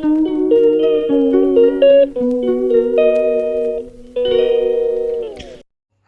Thank you.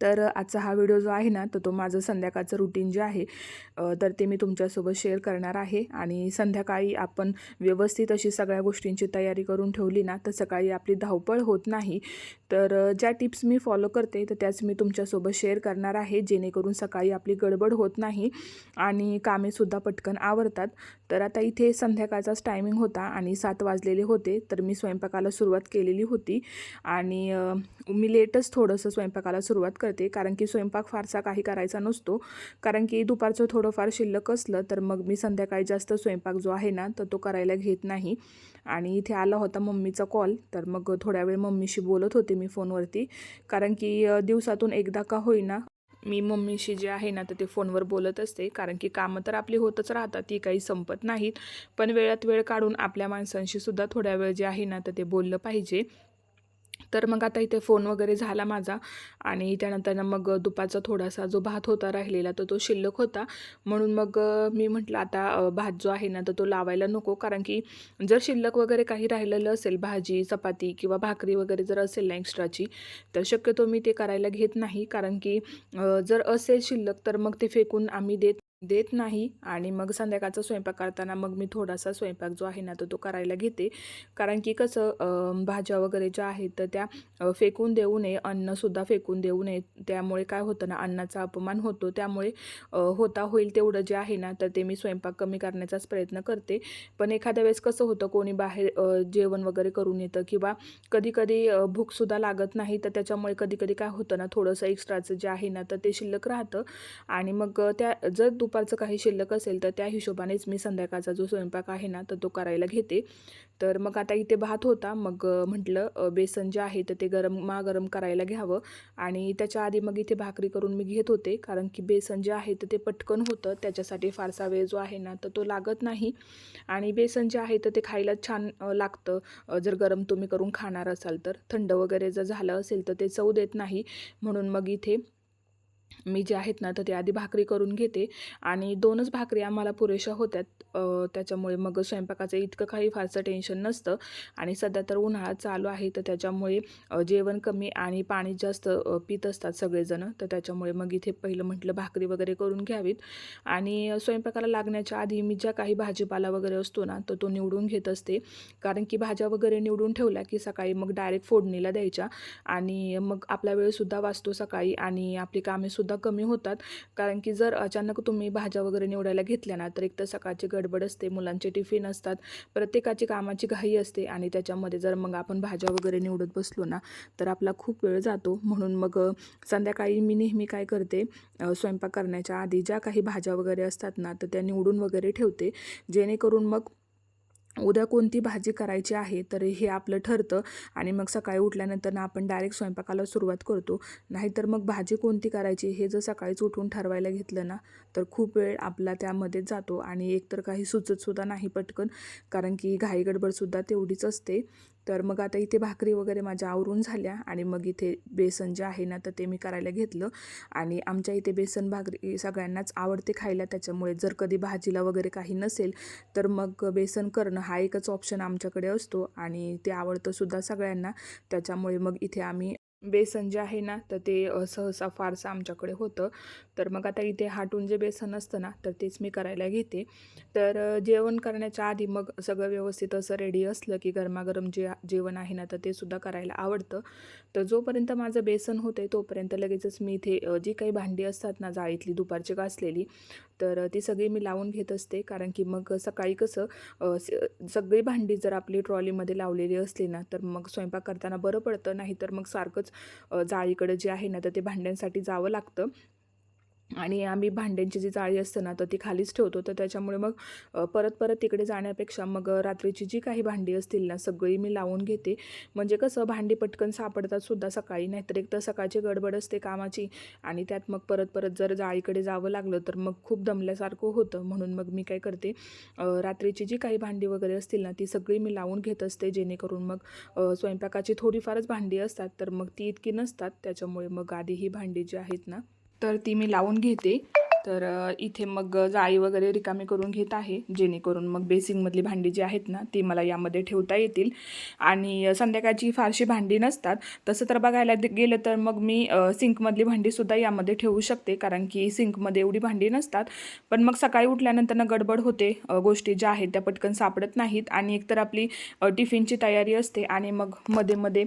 तर आजचा हा व्हिडिओ जो आहे ना तर तो माझं संध्याकाळचं रुटीन जे आहे तर ते मी तुमच्यासोबत शेअर करणार आहे. आणि संध्याकाळी आपण व्यवस्थित अशी सगळ्या गोष्टींची तयारी करून ठेवली ना तर सकाळी आपली धावपळ होत नाही. तर ज्या टिप्स मी फॉलो करते तर त्याच मी तुमच्यासोबत शेअर करणार आहे जेणेकरून सकाळी आपली गडबड होत नाही आणि कामेसुद्धा पटकन आवरतात. तर आता इथे संध्याकाळचाच टायमिंग होता आणि सात वाजलेले होते तर मी स्वयंपाकाला सुरुवात केलेली होती. आणि मी लेटच थोडंसं स्वयंपाकाला सुरुवात करते. कारण की स्वयंपाक फारसा काही करायचा नसतो. कारण की दुपारचं थोडंफार शिल्लक असलं तर मग मी संध्याकाळी जास्त स्वयंपाक जो आहे ना तर तो करायला घेत नाही. आणि इथे आला होता मम्मीचा कॉल तर मग थोड्या वेळ मम्मीशी बोलत होते मी फोनवरती. कारण की दिवसातून एकदा का होईना मी मम्मीशी जे आहे ना तर ते फोनवर बोलत असते. कारण की कामं तर आपली होतच राहतात ती काही संपत नाहीत. पण वेळात वेळ काढून आपल्या माणसांशी सुद्धा थोड्या वेळ जे आहे ना तर ते बोललं पाहिजे. तर मग आता इथे फोन वगैरे झाला माझा आणि त्यानंतर मग दुपारचा थोडासा जो भात होता राहिलेला तर तो शिल्लक होता. म्हणून मग मी म्हटलं आता भात जो आहे ना तर तो लावायला नको. कारण की जर शिल्लक वगैरे काही राहिलेलं असेल भाजी चपाती किंवा भाकरी वगैरे जर असेल ना एक्स्ट्राची तर शक्यतो मी ते करायला घेत नाही. कारण की जर असेल शिल्लक तर मग ते फेकून आम्ही देत देत नाही आणि मग संध्याकाळचा स्वयंपाक करताना मग मी थोडासा स्वयंपाक जो आहे ना तो तो करायला घेते. कारण की कसं भाज्या वगैरे ज्या आहेत तर त्या फेकून देऊ नये अन्नसुद्धा फेकून देऊ नये. त्यामुळे काय होतं ना अन्नाचा अपमान होतो. त्यामुळे होता होईल तेवढं जे आहे ना तर ते मी स्वयंपाक कमी करण्याचाच प्रयत्न करते. पण एखाद्या वेळेस कसं होतं कोणी बाहेर जेवण वगैरे करून येतं किंवा कधी कधी भूकसुद्धा लागत नाही तर त्याच्यामुळे कधी कधी काय होतं ना थोडंसं एक्स्ट्राचं जे आहे ना तर ते शिल्लक राहतं. आणि मग त्या जर दुपारचं काही शिल्लक असेल तर त्या हिशोबानेच मी संध्याकाळचा जो स्वयंपाक आहे ना तर तो करायला घेते. तर मग आता इथे भात होता. मग म्हटलं बेसन जे आहे तर ते गरम मा गरम करायला घ्यावं. आणि त्याच्या आधी मग इथे भाकरी करून मी घेत होते. कारण की बेसन जे आहे तर ते पटकन होतं. त्याच्यासाठी फारसा वेळ जो आहे ना तर तो लागत नाही. आणि बेसन जे आहे तर ते खायला छान लागतं. जर गरम तुम्ही करून खाणार असाल तर. थंड वगैरे जर झालं असेल तर ते चव देत नाही. म्हणून मग इथे मी जे आहेत ना तर ते आधी भाकरी करून घेते. आणि दोनच भाकरी आम्हाला पुरेशा होत्यात. त्याच्यामुळे मग स्वयंपाकाचं इतकं काही फारसं टेन्शन नसतं. आणि सध्या तर उन्हाळा चालू आहे तर त्याच्यामुळे जेवण कमी आणि पाणी जास्त पित असतात सगळेजणं. तर त्याच्यामुळे मग इथे पहिलं म्हटलं भाकरी वगैरे करून घ्यावीत. आणि स्वयंपाकाला लागण्याच्या आधी मी ज्या काही भाजीपाला वगैरे असतो ना तर तो निवडून घेत असते. कारण की भाज्या वगैरे निवडून ठेवल्या की सकाळी मग डायरेक्ट फोडणीला द्यायच्या. आणि मग आपला वेळसुद्धा वाचतो सकाळी आणि आपली कामेसुद्धा कमी होतात. कारण की जर अचानक तुम्ही भाज्या वगैरे निवडायला घेतल्या ना तर एक तर सकाळची गडबड असते मुलांचे टिफिन असतात प्रत्येकाची कामाची घाई असते आणि त्याच्यामध्ये जर मग आपण भाज्या वगैरे निवडत बसलो ना तर आपला खूप वेळ जातो. म्हणून मग संध्याकाळी मी नेहमी काय करते स्वयंपाक करण्याच्या आधी ज्या काही भाज्या वगैरे असतात ना तर त्या निवडून वगैरे ठेवते. जेणेकरून मग उद्या कोणती भाजी करायची आहे तर हे आपलं ठरतं. आणि मग सकाळी उठल्यानंतर ना आपण डायरेक्ट स्वयंपाकाला सुरुवात करतो. नाहीतर मग भाजी कोणती करायची हे जर सकाळीच उठून ठरवायला घेतलं ना तर खूप वेळ आपला त्यामध्ये जातो. आणि एकतर काही सुचतसुद्धा नाही पटकन कारण की घाई गडबडसुद्धा तेवढीच असते. तर मग आता इथे भाकरी वगैरे माझ्या आवरून झाल्या आणि मग इथे बेसन जे आहे ना तर ते मी करायला घेतलं. आणि आमच्या इथे बेसन भाकरी सगळ्यांनाच आवडते खायला त्याच्यामुळे जर कधी भाजीला वगैरे काही नसेल तर मग बेसन करणं हा एकच ऑप्शन आमच्याकडे असतो. आणि ते आवडतं सुद्धा सगळ्यांना. त्याच्यामुळे मग इथे आम्ही बेसन जे आहे ना तर ते सहसा फारसं आमच्याकडे होतं. तर मग आता इथे हाटून जे बेसन असतं ना तर तेच मी करायला घेते. तर जेवण करण्याच्या आधी मग सगळं व्यवस्थित असं रेडी असलं की गरमागरम जे जेवण आहे ना तर ते सुद्धा करायला आवडतं. तर जोपर्यंत माझं बेसन होते तोपर्यंत लगेचच मी इथे जी काही भांडी असतात ना जाळीतली दुपारची घासलेली तर ती सगळी मी लावून घेत असते. कारण की मग सकाळी कसं सगळी भांडी जर आपली ट्रॉलीमध्ये लावलेली असली ना तर मग स्वयंपाक करताना बरं पडतं. नाहीतर मग सारखंच जाळीकडे जे आहे ना तर ते भांड्यांसाठी जावं लागतं. आणि आम्ही भांड्यांची जी जाळी असते ना तर ती खालीच ठेवतो. तर त्याच्यामुळे मग परत परत तिकडे जाण्यापेक्षा मग रात्रीची जी काही भांडी असतील ना सगळी मी लावून घेते. म्हणजे कसं भांडी पटकन सापडतात सुद्धा सकाळी नाहीतर एक तर सकाळची गडबड असते कामाची आणि त्यात मग परत परत जर जाळीकडे जावं लागलं तर मग खूप दमल्यासारखं होतं. म्हणून मग मी काय करते रात्रीची जी काही भांडी वगैरे असतील ना ती सगळी मी लावून घेत असते. जेणेकरून मग स्वयंपाकाची थोडीफारच भांडी असतात तर मग ती इतकी नसतात. त्याच्यामुळे मग आधी ही भांडी जी आहेत ना तर ती मी लावून घेते. तर इथे मग जाळी वगैरे रिकामी करून घेत आहे. जेणेकरून मग बेसिंगमधली भांडी जी आहेत ना ती मला यामध्ये ठेवता येतील. आणि संध्याकाळची फारशी भांडी नसतात. तसं तर बघायला गेलं तर मग मी सिंकमधली भांडीसुद्धा यामध्ये ठेवू शकते. कारण की सिंकमध्ये एवढी भांडी नसतात. पण मग सकाळी उठल्यानंतर ना गडबड होते. गोष्टी ज्या आहेत त्या पटकन सापडत नाहीत. आणि एकतर आपली टिफिनची तयारी असते. आणि मग मध्ये मध्ये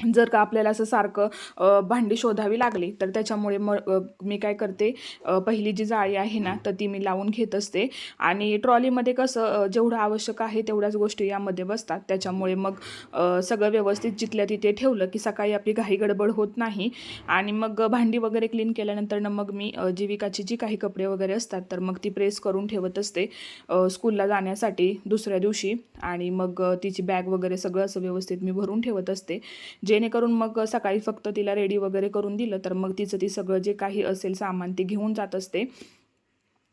जर का आपल्याला असं सारखं भांडी शोधावी लागली तर त्याच्यामुळे मग मी काय करते पहिली जी जाळी आहे ना तर ती मी लावून घेत असते. आणि ट्रॉलीमध्ये कसं जेवढं आवश्यक आहे तेवढ्याच गोष्टी यामध्ये बसतात. त्याच्यामुळे मग सगळं व्यवस्थित जिथल्या तिथे ठेवलं की सकाळी आपली घाई गडबड होत नाही. आणि मग भांडी वगैरे क्लीन केल्यानंतर मग मी जीविकाची जी काही कपडे वगैरे असतात तर मग ती प्रेस करून ठेवत असते स्कूलला जाण्यासाठी दुसऱ्या दिवशी. आणि मग तिची बॅग वगैरे सगळं असं व्यवस्थित मी भरून ठेवत असते. जेणेकरून मग सकाळी फक्त तिला रेडी वगैरे करून दिलं तर मग तिचं ती सगळं जे काही असेल सामान ती घेऊन जात असते.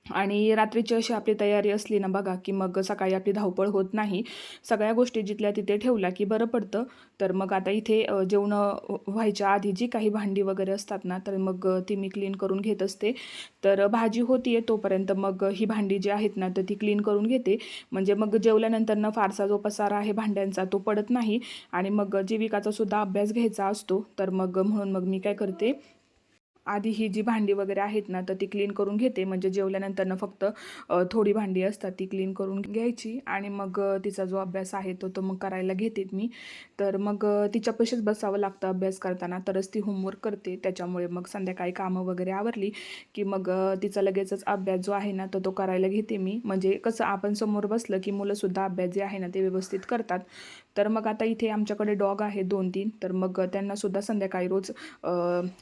आणि रात्रीची अशी आपली तयारी असली ना बघा की मग सकाळी आपली धावपळ होत नाही. सगळ्या गोष्टी जिथल्या तिथे ठेवल्या की बरं पडतं. तर मग आता इथे जेवणं व्हायच्या आधी जी काही भांडी वगैरे असतात ना तर मग ती मी क्लीन करून घेत असते. तर भाजी होती आहे तोपर्यंत मग ही भांडी जी आहेत ना तर ती क्लीन करून घेते. म्हणजे मग जेवल्यानंतर ना फारसा जो पसारा आहे भांड्यांचा तो पडत नाही. आणि मग जीविकाचा सुद्धा अभ्यास घ्यायचा असतो. तर मग म्हणून मग मी काय करते आधी ही जी भांडी वगैरे आहेत ना तर ती क्लीन करून घेते. म्हणजे जेवल्यानंतर ना फक्त थोडी भांडी असतात ती क्लीन करून घ्यायची. आणि मग तिचा जो अभ्यास आहे तो तो मग करायला घेते मी. तर मग तिच्या तिच्यापाशीच बसावं लागतं अभ्यास करताना. तरच ती होमवर्क करते. त्याच्यामुळे मग संध्याकाळी कामं वगैरे आवरली की मग तिचा लगेचच अभ्यास जो आहे ना तो तो करायला घेते मी. म्हणजे कसं आपण समोर बसलं की मुलंसुद्धा अभ्यास जे आहे ना ते व्यवस्थित करतात. तर मग आता इथे आमच्याकडे डॉग आहे दोन तीन. तर मग त्यांनासुद्धा संध्याकाळी रोज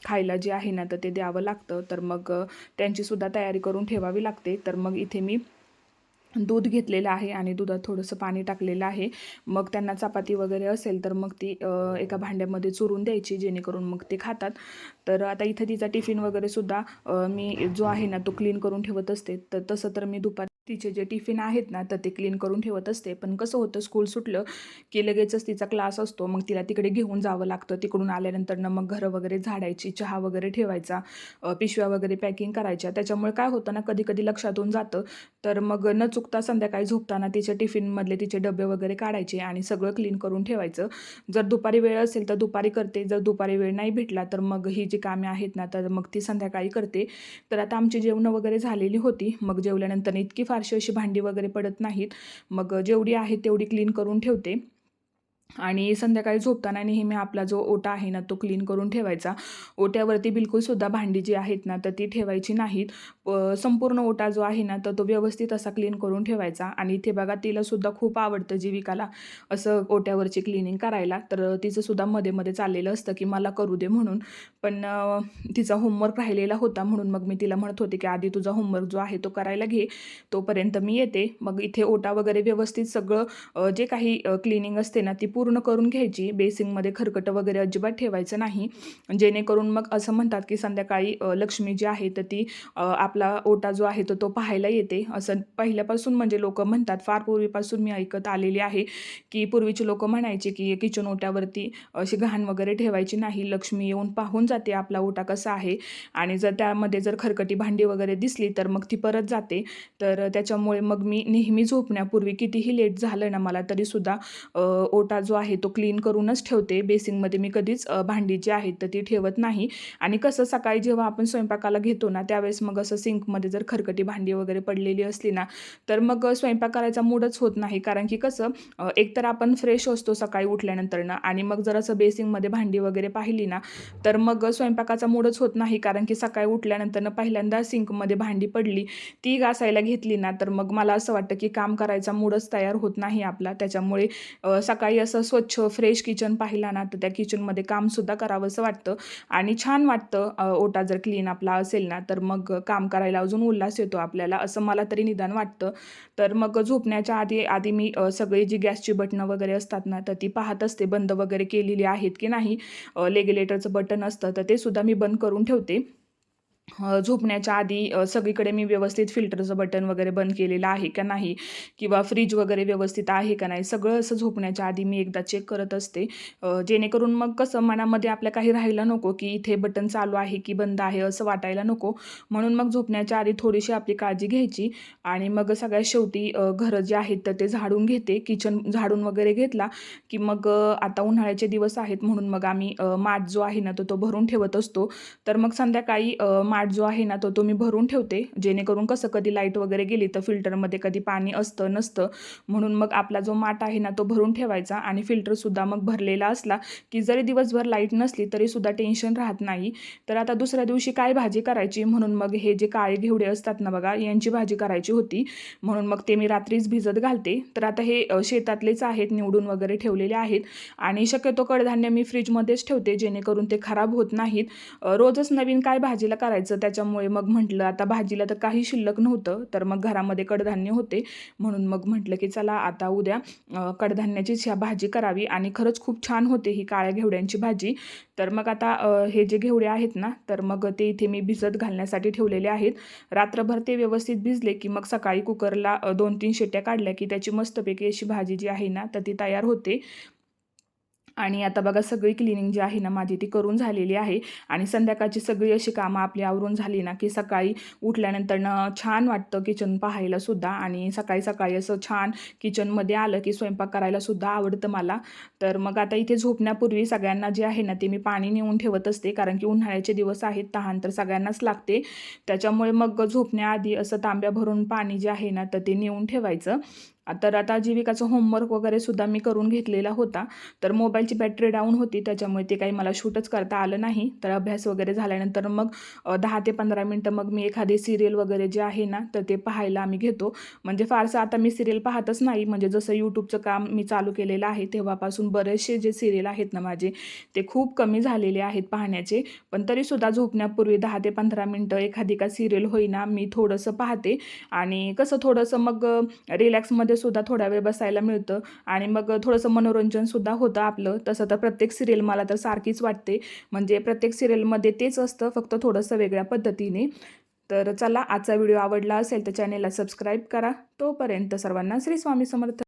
खायला जे आहे ना तर ते द्यावं लागतं. तर मग त्यांचीसुद्धा तयारी करून ठेवावी लागते. तर मग इथे मी दूध घेतलेलं आहे आणि दुधात थोडंसं पाणी टाकलेलं आहे. मग त्यांना चपाती वगैरे असेल तर मग ती एका भांड्यामध्ये चुरून द्यायची जेणेकरून मग ते खातात. तर आता इथं तिचा टिफिन वगैरेसुद्धा मी जो आहे ना तो क्लीन करून ठेवत असते. तर तसं तर मी दुपार तिचे जे टिफिन आहेत ना तर ते क्लीन करून ठेवत असते. पण कसं होतं स्कूल सुटलं की लगेचच तिचा क्लास असतो. मग तिला तिकडे घेऊन जावं लागतं. तिकडून आल्यानंतर ना मग घरं वगैरे झाडायची चहा वगैरे ठेवायचा पिशव्या वगैरे पॅकिंग करायच्या. त्याच्यामुळे काय होतं ना कधी कधी लक्षातून जातं. तर मग न चुकता संध्याकाळी झोपताना तिच्या टिफिनमधले तिचे डबे वगैरे काढायचे आणि सगळं क्लीन करून ठेवायचं. जर दुपारी वेळ असेल तर दुपारी करते. जर दुपारी वेळ नाही भेटला तर मग ही जी कामे आहेत ना तर मग ती संध्याकाळी करते. तर आता आमची जेवणं वगैरे झालेली होती. मग जेवल्यानंतर इतकी फारशी अशी भांडी वगैरे पडत नाहीत. मग जेवढी आहे तेवढी क्लीन करून ठेवते. आणि संध्याकाळी झोपताना नेहमी आपला जो ओटा आहे ना तो क्लीन करून ठेवायचा. ओट्यावरती बिलकुलसुद्धा भांडी जी आहेत ना तर ती ठेवायची नाहीत. संपूर्ण ओटा जो आहे ना तर तो व्यवस्थित असा क्लीन करून ठेवायचा. आणि इथे बघा तिलासुद्धा खूप आवडतं जीविकाला असं ओट्यावरची क्लिनिंग करायला. तर तिचंसुद्धा मध्ये मध्ये चाललेलं असतं की मला करू दे म्हणून. पण तिचा होमवर्क राहिलेला होता म्हणून मग मी तिला म्हणत होते की आधी तुझा होमवर्क जो आहे तो करायला घे. तोपर्यंत मी येते. मग इथे ओटा वगैरे व्यवस्थित सगळं जे काही क्लिनिंग असते ना ती पूर्ण करून घ्यायची. बेसिंगमध्ये खरकटं वगैरे अजिबात ठेवायचं नाही. जेणेकरून मग असं म्हणतात की संध्याकाळी लक्ष्मी जी आहे तर ती आपला ओटा जो आहे तर तो पाहायला येते. असं पहिल्यापासून म्हणजे लोक म्हणतात. फार पूर्वीपासून मी ऐकत आलेली आहे की पूर्वीचे लोक म्हणायचे की किचन ओट्यावरती अशी घाण वगैरे ठेवायची नाही. लक्ष्मी येऊन पाहून जाते आपला ओटा कसा आहे? आणि जर त्यामध्ये जर खरकटी भांडी वगैरे दिसली तर मग ती परत जाते. तर त्याच्यामुळे मग मी नेहमी झोपण्यापूर्वी कितीही लेट झालं ना मला तरीसुद्धा ओटा जो आहे तो क्लीन करूनच ठेवते. बेसिंगमध्ये मी कधीच भांडी जी आहेत तर ती ठेवत नाही. आणि कसं सकाळी जेव्हा आपण स्वयंपाकाला घेतो ना त्यावेळेस मग असं सिंकमध्ये जर खरकटी भांडी वगैरे पडलेली असली ना तर मग स्वयंपाक करायचा मूडच होत नाही. कारण की कसं एकतर आपण फ्रेश असतो सकाळी उठल्यानंतर ना आणि मग जर असं बेसिंगमध्ये भांडी वगैरे पाहिली ना तर मग मग स्वयंपाकाचा मूडच होत नाही कारण की सकाळी उठल्यानंतर पहिल्यांदा सिंकमध्ये भांडी पडली ती घासायला घेतली ना तर मग मला असं वाटतं की काम करायचा मूडच तयार होत नाही आपला. त्याच्यामुळे सकाळी असं स्वच्छ फ्रेश किचन पाहिला ना तर त्या किचनमध्ये कामसुद्धा करावंसं वाटतं. आणि छान वाटतं ओटा जर क्लीन आपला असेल ना तर मग काम करायला अजून उल्हास येतो आपल्याला असं मला तरी निदान वाटतं. तर मग झोपण्याच्या आधी आधी मी सगळी जी गॅसची बटणं वगैरे असतात ना तर ती पाहत असते बंद वगैरे केलेली आहेत की नाही. लेग्युलेटरचं बटन असतं तर ते सुद्धा मी बंद करून ठेवते. झोपण्याच्या आधी सगळीकडे मी व्यवस्थित फिल्टरचं बटन वगैरे बंद केलेलं आहे का नाही किंवा फ्रीज वगैरे व्यवस्थित आहे का नाही सगळं असं झोपण्याच्या आधी मी एकदा चेक करत असते. जेणेकरून मग कसं मनामध्ये आपल्या काही राहायला नको की इथे बटन चालू आहे की बंद आहे असं वाटायला नको. म्हणून मग झोपण्याच्या आधी थोडीशी आपली काळजी घ्यायची आणि मग सगळ्यात शेवटी घरं जे आहेत तर ते झाडून घेते. किचन झाडून वगैरे घेतला की मग आता उन्हाळ्याचे दिवस आहेत म्हणून मग आम्ही माठ जो आहे ना तो तो भरून ठेवत असतो. तर मग संध्याकाळी माठ जो आहे ना तो तो मी भरून ठेवते. जेणेकरून कसं कधी लाइट वगैरे गेली तर फिल्टरमध्ये कधी पाणी असतं नसतं. म्हणून मग आपला जो माठ आहे ना तो भरून ठेवायचा आणि फिल्टरसुद्धा मग भरलेला असला की जरी दिवसभर लाइट नसली तरीसुद्धा टेन्शन राहत नाही. तर आता दुसऱ्या दिवशी काय भाजी करायची? म्हणून मग हे जे काळे घेवडे असतात ना बघा यांची भाजी करायची होती. म्हणून मग ते मी रात्रीच भिजत घालते. तर आता हे शेतातलेच आहेत निवडून वगैरे ठेवलेले आहेत. आणि शक्यतो कडधान्य मी फ्रीजमध्येच ठेवते जेणेकरून ते खराब होत नाहीत. रोजच नवीन काय भाजीला करायचं? त्याच्यामुळे मग म्हटलं आता भाजीला तर काही शिल्लक नव्हतं तर मग घरामध्ये कडधान्य होते. म्हणून मग म्हटलं की चला आता उद्या कडधान्याचीच ह्या भाजी करावी. आणि खरंच खूप छान होते ही काळ्या घेवड्यांची भाजी. तर मग आता हे जे घेवडे आहेत ना तर मग ते इथे मी भिजत घालण्यासाठी ठेवलेले आहेत. रात्रभर ते व्यवस्थित भिजले की मग सकाळी कुकरला दोन तीन शिट्ट्या काढल्या की त्याची मस्तपैकी अशी भाजी जी आहे ना तर ती तयार होते. आणि आता बघा सगळी क्लिनिंग जी आहे ना माझी ती करून झालेली आहे. आणि संध्याकाळची सगळी अशी कामं आपली आवरून झाली ना की सकाळी उठल्यानंतरनं छान वाटतं किचन पाहायला सुद्धा. आणि सकाळी सकाळी असं छान किचनमध्ये आलं की स्वयंपाक करायला सुद्धा आवडतं मला. तर मग आता इथे झोपण्यापूर्वी सगळ्यांना जे आहे ना ते मी पाणी नेऊन ठेवत असते. कारण की उन्हाळ्याचे दिवस आहेत तहान तर सगळ्यांनाच लागते. त्याच्यामुळे मग झोपण्याआधी असं तांब्या भरून पाणी जे आहे ना तर ते नेऊन ठेवायचं. तर आता जीविकाचं होमवर्क वगैरे सुद्धा मी करून घेतलेला होता. तर मोबाईलची बॅटरी डाऊन होती त्याच्यामुळे ते काही मला शूटच करता आलं नाही. तर अभ्यास वगैरे झाल्यानंतर मग दहा ते पंधरा मिनटं मग मी एखादी सिरियल वगैरे जे आहे ना तर ते पाहायला आम्ही घेतो. म्हणजे फारसं आता मी सिरियल पाहतच नाही. म्हणजे जसं यूट्यूबचं काम मी चालू केलेलं आहे तेव्हापासून बरेचसे जे सिरियल आहेत ना माझे ते खूप कमी झालेले आहेत पाहण्याचे. पण तरीसुद्धा झोपण्यापूर्वी दहा ते पंधरा मिनटं एखादी का सिरियल होईना मी थोडंसं पाहते. आणि कसं थोडंसं मग रिलॅक्समध्ये सुद्धा थोडा वेळ बसायला मिळतं. आणि मग थोडंसं मनोरंजनसुद्धा होतं आपलं. तसं तर प्रत्येक सिरियल मला तर सारखीच वाटते. म्हणजे प्रत्येक सिरियलमध्ये तेच असतं फक्त थोडंसं वेगळ्या पद्धतीने. तर चला आजचा व्हिडिओ आवडला असेल तर चॅनेलला सबस्क्राईब करा. तोपर्यंत सर्वांना श्री स्वामी समर्थ.